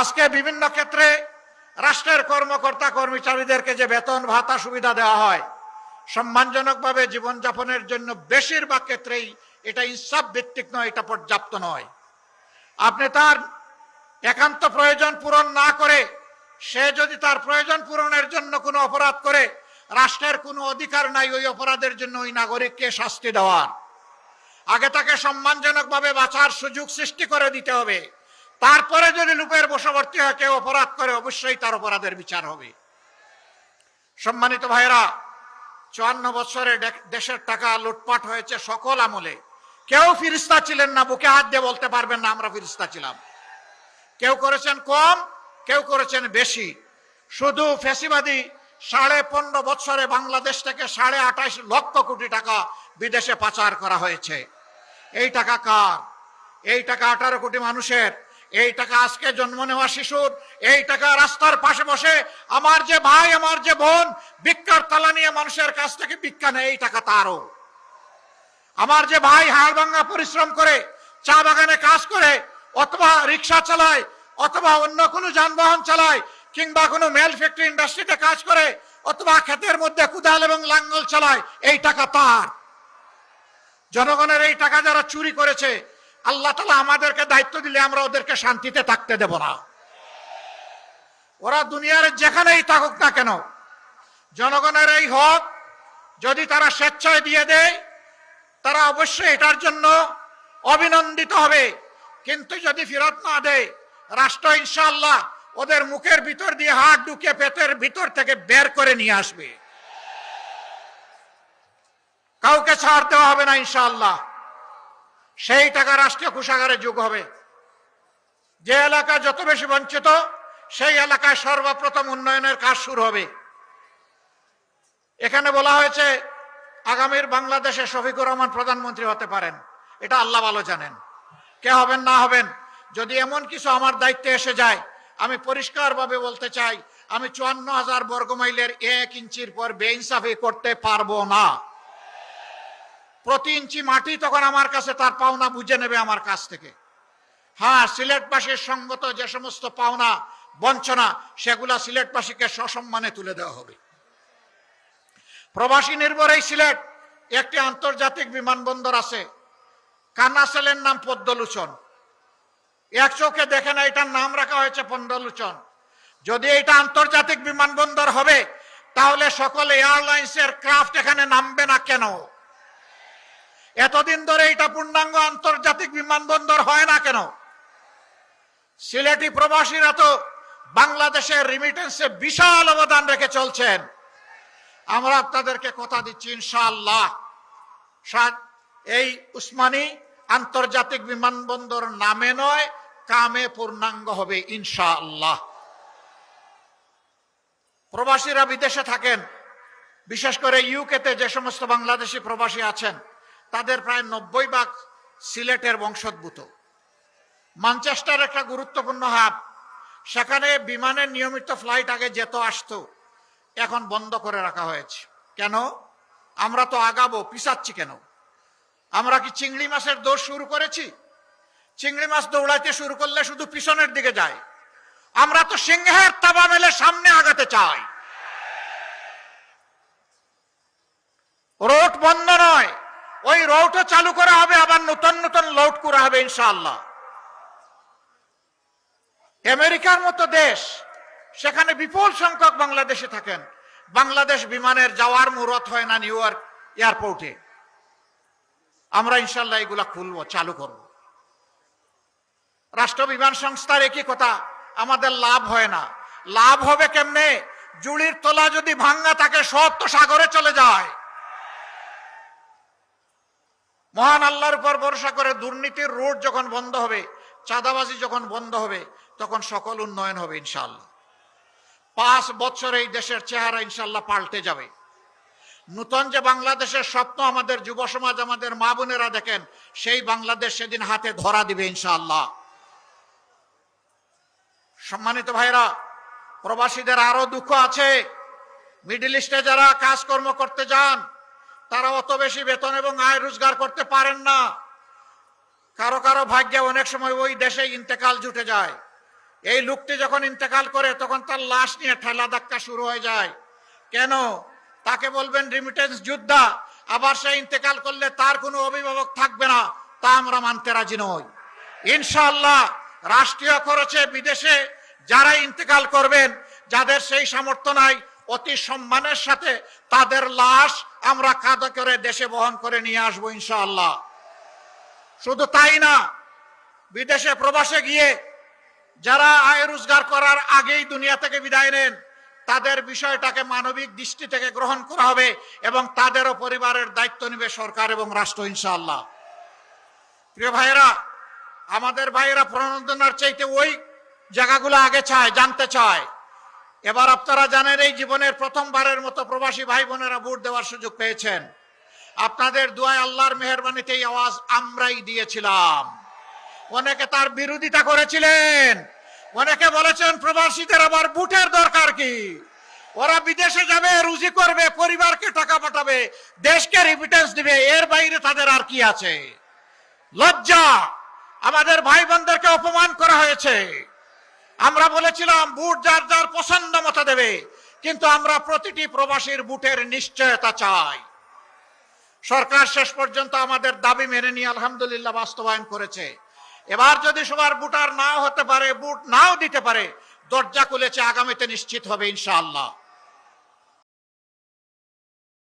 আজকে বিভিন্ন ক্ষেত্রে রাষ্ট্রের কর্মকর্তা কর্মচারীদেরকে যে বেতন ভাতা সুবিধা দেওয়া হয়, সম্মানজনকভাবে জীবনযাপনের জন্য বেশিরভাগ ক্ষেত্রেই এটা ইনসাফ ভিত্তিক নয়, এটা পর্যাপ্ত নয়। আপনি তার একান্ত প্রয়োজন পূরণ না করে, সে যদি তার প্রয়োজন পূরণের জন্য কোনো অপরাধ করে, রাষ্ট্রের কোনো অধিকার নাই, ওই অপরাধের জন্য ওই নাগরিককে শাস্তি দেওয়ার। আগে তাকে সম্মানজনকভাবে বাঁচার সুযোগ সৃষ্টি করে দিতে হবে। তারপরে যদি লুপের বশবর্তী হয়, কেউ অপরাধ করে, অবশ্যই তার অপরাধের বিচার হবে। সম্মানিত ভাইরা চুয়ান্ন বছরে দেশের টাকা লুটপাট হয়েছে সকল আমলে। কেউ ফিরিস্তা ছিলেন না, বুকে হাত দিয়ে বলতে পারবেন না, আমরা ফিরিস্তা ছিলাম। কেউ করেছেন কম, কেউ করেছেন বেশি। শুধু ফেসিবাদী সাড়ে পনেরো বছরে বাংলাদেশ থেকে সাড়ে আঠাশ লক্ষ কোটি টাকা বিদেশে পাচার করা হয়েছে। এই টাকা কার? এই টাকা আঠারো কোটি মানুষের। এই টাকা আজকে জন্ম নেওয়া শিশুর, এই টাকা রাস্তার পাশে বসে আমার যে ভাই, আমার যে বোন, ভিক্ষার তালা নিয়ে মানুষের কাছ থেকে ভিক্ষা নেয়, এই টাকা তারও। আমার যে ভাই হাড় ভাঙ্গা পরিশ্রম করে, চা বাগানে কাজ করে, অথবা রিক্সা চালায়, অথবা অন্য কোনো যানবাহন চালায়, কিংবা কোনো মেল ফ্যাক্টরি ইন্ডাস্ট্রিতে কাজ করে, অথবা ক্ষেতের মধ্যে কুদাল এবং লাঙ্গল চালায়, এই টাকা তার। জনগণের এই টাকা যারা চুরি করেছে আল্লাহ তালা আমাদেরকে দায়িত্ব দিলে আমরা ওদেরকে শান্তিতে থাকতে দেব না। ওরা দুনিয়ার যেখানেই থাকুক না কেন, জনগণের এই হক যদি তারা স্বেচ্ছায় দিয়ে দেয়, তারা অবশ্যই এটার জন্য অভিনন্দিত হবে। কিন্তু যদি ফেরত না দেয়, রাষ্ট্র ইনশাল্লাহ ওদের মুখের ভিতর দিয়ে হাত ঢুকে পেটের ভিতর থেকে বের করে নিয়ে আসবে। কাউকে ছাড় দেওয়া হবে না ইনশাআল্লাহ। সেই টাকা রাষ্ট্রীয় কোষাগারে যোগ হবে। যে এলাকা যত বেশি বঞ্চিত, সেই এলাকায় সর্বপ্রথম উন্নয়নের কাজ শুরু হবে। এখানে বলা হয়েছে, আগামীর বাংলাদেশে শফিকুর রহমান প্রধানমন্ত্রী হতে পারেন। এটা আল্লাহ ভালো জানেন। কে হবেন, না হবেন, যদি এমন কিছু আমার দায়িত্বে এসে যায়, আমি পরিষ্কারভাবে বলতে চাই, আমি চুয়ান্ন হাজার বর্গমাইলের এক ইঞ্চির পর বেইনসাফি করতে পারব না। প্রতি ইঞ্চি মাটি তখন আমার কাছে তার পাওনা বুঝে নেবে আমার কাছ থেকে। হ্যাঁ সিলেটবাসীর সঙ্গত যে সমস্ত পাওনা, বঞ্চনা, সেগুলা সিলেটবাসীকে সসম্মানে তুলে দেওয়া হবে। প্রবাসী নির্ভর এই সিলেট, একটি আন্তর্জাতিক বিমানবন্দর আছে। কানাসেলের নাম পদ্মলোচন। এক চোখে দেখে না, এটার নাম রাখা হয়েছে পদ্মলোচন। যদি এটা আন্তর্জাতিক বিমানবন্দর হবে, তাহলে সকল এয়ারলাইন্সের ক্রাফট এখানে নামবে না কেন? এতদিন ধরে এটা পূর্ণাঙ্গ আন্তর্জাতিক বিমানবন্দর হয় না কেন? সিলেটি প্রবাসীরা তো বাংলাদেশের রিমিটেন্সে বিশাল অবদান রেখে চলছেন। আমরা আপনাদেরকে কথা দিচ্ছি, ইনশাআল্লাহ। এই উসমানী আন্তর্জাতিক বিমানবন্দর নামে নয়, কামে পূর্ণাঙ্গ হবে, ইনশাআল্লাহ। প্রবাসীরা বিদেশে থাকেন, বিশেষ করে ইউকেতে যে সমস্ত বাংলাদেশি প্রবাসী আছেন। তাদের প্রায় নব্বই ভাগ সিলেটের বংশোদ্ভূত। মানচেস্টার একটা গুরুত্বপূর্ণ হাব। সেখানে বিমানের নিয়মিত ফ্লাইট আগে যেত, আসতো, এখন বন্ধ করে রাখা হয়েছে। কেন? আমরা তো আগাবো পিসাচ্ছি কেন? আমরা কি চিংড়ি মাছের দৌড় শুরু করেছি? চিংড়ি মাছ দৌড়াইতে শুরু করলে শুধু পিছনের দিকে যায়। আমরা তো সিংহের তাবা মেলে সামনে আগাতে চাই। রোড বন্ধ নয় ওই রোডও চালু করা হবে, আবার নতুন নতুন লোড করা হবে, ইনশাআল্লাহ। আমেরিকার মতো দেশ, সেখানে বিপুল সংখ্যক বাংলাদেশে থাকেন। বাংলাদেশ বিমানের যাওয়ার মুহূর্ত হয় না নিউ ইয়র্ক এয়ারপোর্টে। আমরা ইনশাল্লাহ এগুলা খুলবো, চালু করব। রাষ্ট্র বিমান সংস্থার একই কথা, আমাদের লাভ হয় না। লাভ হবে কেমনে? জুড়ির তলা যদি ভাঙ্গা থাকে সব তো সাগরে চলে যায়। মহান আল্লাহর উপর ভরসা করে দুর্নীতির রোড যখন বন্ধ হবে, চাঁদাবাজি যখন বন্ধ হবে, তখন সকল উন্নয়ন হবে ইনশাল্লাহ পাঁচ বছর এই দেশের চেহারা ইনশাল্লাহ পাল্টে যাবে। নূতন যে বাংলাদেশের স্বপ্ন আমাদের যুব সমাজ, আমাদের মা বোনেরা দেখেন, সেই বাংলাদেশ সেদিন হাতে ধরা দিবে ইনশাআল্লাহ। সম্মানিত ভাইরা, প্রবাসীদের আরও দুঃখ আছে। মিডিল ইস্টে যারা কাজকর্ম করতে যান তারা অত বেশি বেতন এবং আয় রোজগার করতে পারেন না। কারও কারও ভাগ্যে অনেক সময় ওই দেশে ইন্তেকাল জুটে যায়। এই লোকটি যখন ইন্তেকাল করে, তখন তার লাশ নিয়ে ঠেলা ধাক্কা শুরু হয়ে যায়। কেন? তাকে বলবেন রিমিটেন্স যোদ্ধা, আবার সে ইন্তেকাল করলে তার কোনো অভিভাবক থাকবে না। তা আমরা মানতে রাজি নই। ইনশাল্লাহ রাষ্ট্রীয় খরচে বিদেশে যারা ইন্তেকাল করবেন, যাদের সেই সামর্থ্য নাই অতি সম্মানের সাথে তাদের লাশ আমরা কাঁধে করে দেশে বহন করে নিয়ে আসব ইনশাআল্লাহ। শুধু তাই না, বিদেশে প্রবাসে গিয়ে যারা আয় রোজগার করার আগেই দুনিয়া থেকে বিদায় নেন, তাদের বিষয়টাকে মানবিক দৃষ্টি থেকে গ্রহণ করা হবে এবং তাদেরও পরিবারের দায়িত্ব নেবে সরকার এবং রাষ্ট্র ইনশাআল্লাহ। প্রিয় ভাইয়েরা, আমাদের ভাইয়েরা প্রণোদনার চাইতে ওই জায়গাগুলো আগে চায়, জানতে চায়। এবার আপনারা জানেন, এই জীবনের প্রথমবারের মতো প্রবাসী ভাই বোনেরা ভোট দেওয়ার সুযোগ পেয়েছেন। আপনাদের দুয়ায় আল্লাহর মেহরবানিতে এই আওয়াজ আমরাই দিয়েছিলাম। অনেকে তার বিরোধিতা করেছিলেন। অনেকে বলেছেন, প্রবাসীদের আবার বুটের দরকার কি? ওরা বিদেশে যাবে, রুজি করবে, পরিবারকে টাকা পাঠাবে, দেশকে রিমিটেন্স দিবে, এর বাইরে তাদের আর কি আছে? লজ্জা! আমাদের ভাই বোনদেরকে অপমান করা হয়েছে। আমরা বলেছিলাম বুট যার যার পছন্দ মতো দেবে, কিন্তু আমরা প্রতিটি প্রবাসীর বুটের নিশ্চয়তা চাই। সরকার শেষ পর্যন্ত আমাদের দাবি মেনে নিয়ে আলহামদুলিল্লাহ বাস্তবায়ন করেছে। এবার যদি সবার বুটার নাও হতে পারে বুট নাও দিতে পারে, দরজা খুলেছে, আগামীতে নিশ্চিত হবে ইনশাআল্লাহ।